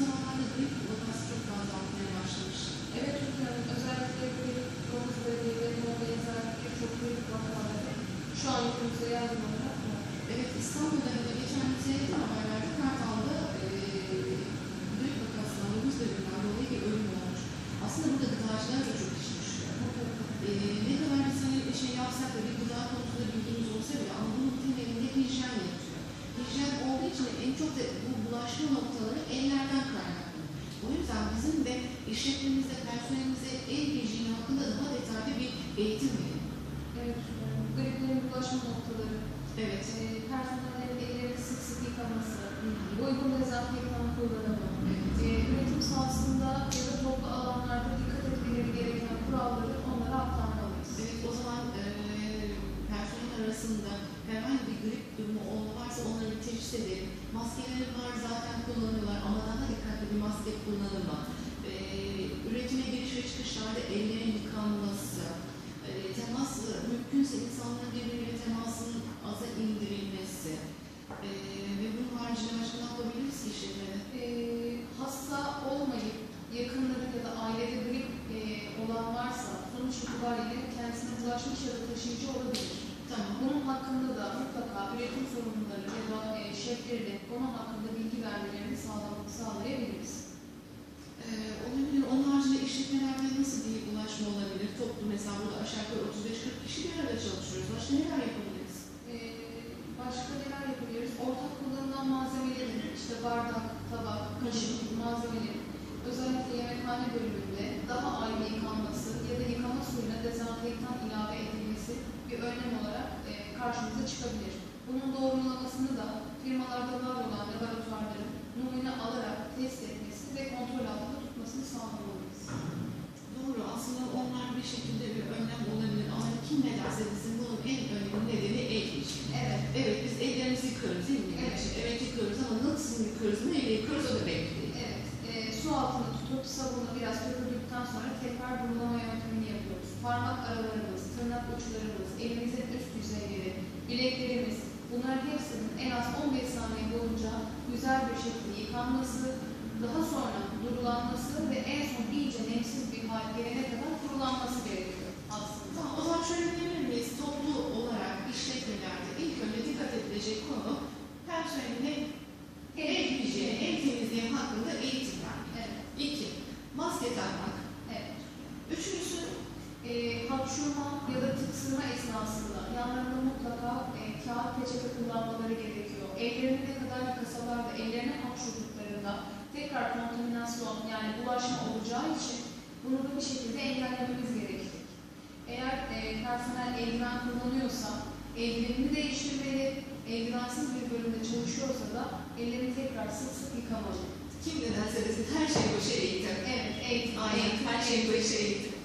zamanlarda grip vakası çok fazla artmaya başlamış. Evet özellikle işletmemizde, personelimize el hijyeni hakkında daha detaylı bir eğitim verelim. Evet, hocam. griplerin bulaşma noktaları, Evet. e, personellerin ellerini sık sık yıkaması, uygun dezenfektan kullanımı, e, üretim sahasında ya da toplu alanlarda dikkat etmeleri gereken kuralları onlara aktarmalıyız. Evet, o zaman eee personel arasında herhangi bir grip durumu ol- varsa onları teşhis edelim. Maskeleri var zaten kullanıyorlar ama daha dikkatli bir maske kullanımı. Çıkışlarda ellerin yıkanması, eee temas mümkünse insanların birbiriyle temasının aza indirilmesi. Eee ve bunun haricinde başka ne yapabiliriz ki işletmede? E, hasta olmayıp yakınları ya da ailede grip e, olan varsa sonuç itibariyle kendisine bulaşmış ya da taşıyıcı olabilir. Tamam. Bunun hakkında da mutlaka üretim sorumluları ya da e, şefleri onun hakkında bilgi vermelerini sağlam, kullanılan malzemelerin, işte bardak, tabak, kaşık gibi malzemelerin özellikle yemekhane bölümünde daha ayrı yıkanması ya da yıkama suyuna dezenfektan ilave edilmesi bir önlem olarak e, karşımıza çıkabilir. Bunun doğrulamasını da firmalarda var olan laboratuvarların numune alarak test etmesi ve kontrol altında tutmasını sağlamalıyız. Doğru. Aslında onlar bir şekilde bir önlem olabilir. Ama kim ne derse bizim bunun en önemli nedeni el hijyeni. Evet. Evet biz ellerimizi yıkıyoruz değil mi? Evet. Evet yıkıyoruz ama nasıl yıkıyoruz, neyle yıkıyoruz o da belli e, su altında tutup sabunu biraz köpürdükten sonra tekrar durulama yöntemini yapıyoruz. Parmak aralarımız, tırnak uçlarımız, elimizin üst yüzeyleri, bileklerimiz, bunların hepsinin en az 15 saniye boyunca güzel bir şekilde yıkanması, daha sonra durulanması ve en son iyice nemsiz bir hal gelene kadar kurulanması gerekiyor aslında. Tamam, o zaman şöyle diyebilir miyiz? Toplu olarak işletmelerde ilk önce dikkat edilecek konu personeline el hijyeni, el temizliği hakkında eğitim vermek. Evet, İki, maske takmak. evet. Üçüncüsü, e, hapşurma ya da tıksırma esnasında yanlarında mutlaka e, kağıt peçete kullanmaları gerekiyor. Ellerini ne kadar yıkasalar da ellerine hapşurduklarında tekrar kontaminasyon yani bulaşma olacağı için bunu da bir şekilde engellememiz gerekecek. Eğer e, personel eldiven kullanıyorsa eldivenini değiştirmeli, eldivensiz bir bölümde çalışıyorsa da ellerini tekrar sık sık yıkamalı. kim ne derse desin her şey başı eğitim. Evet, eğitim. Aynen, her şey başı eğitim.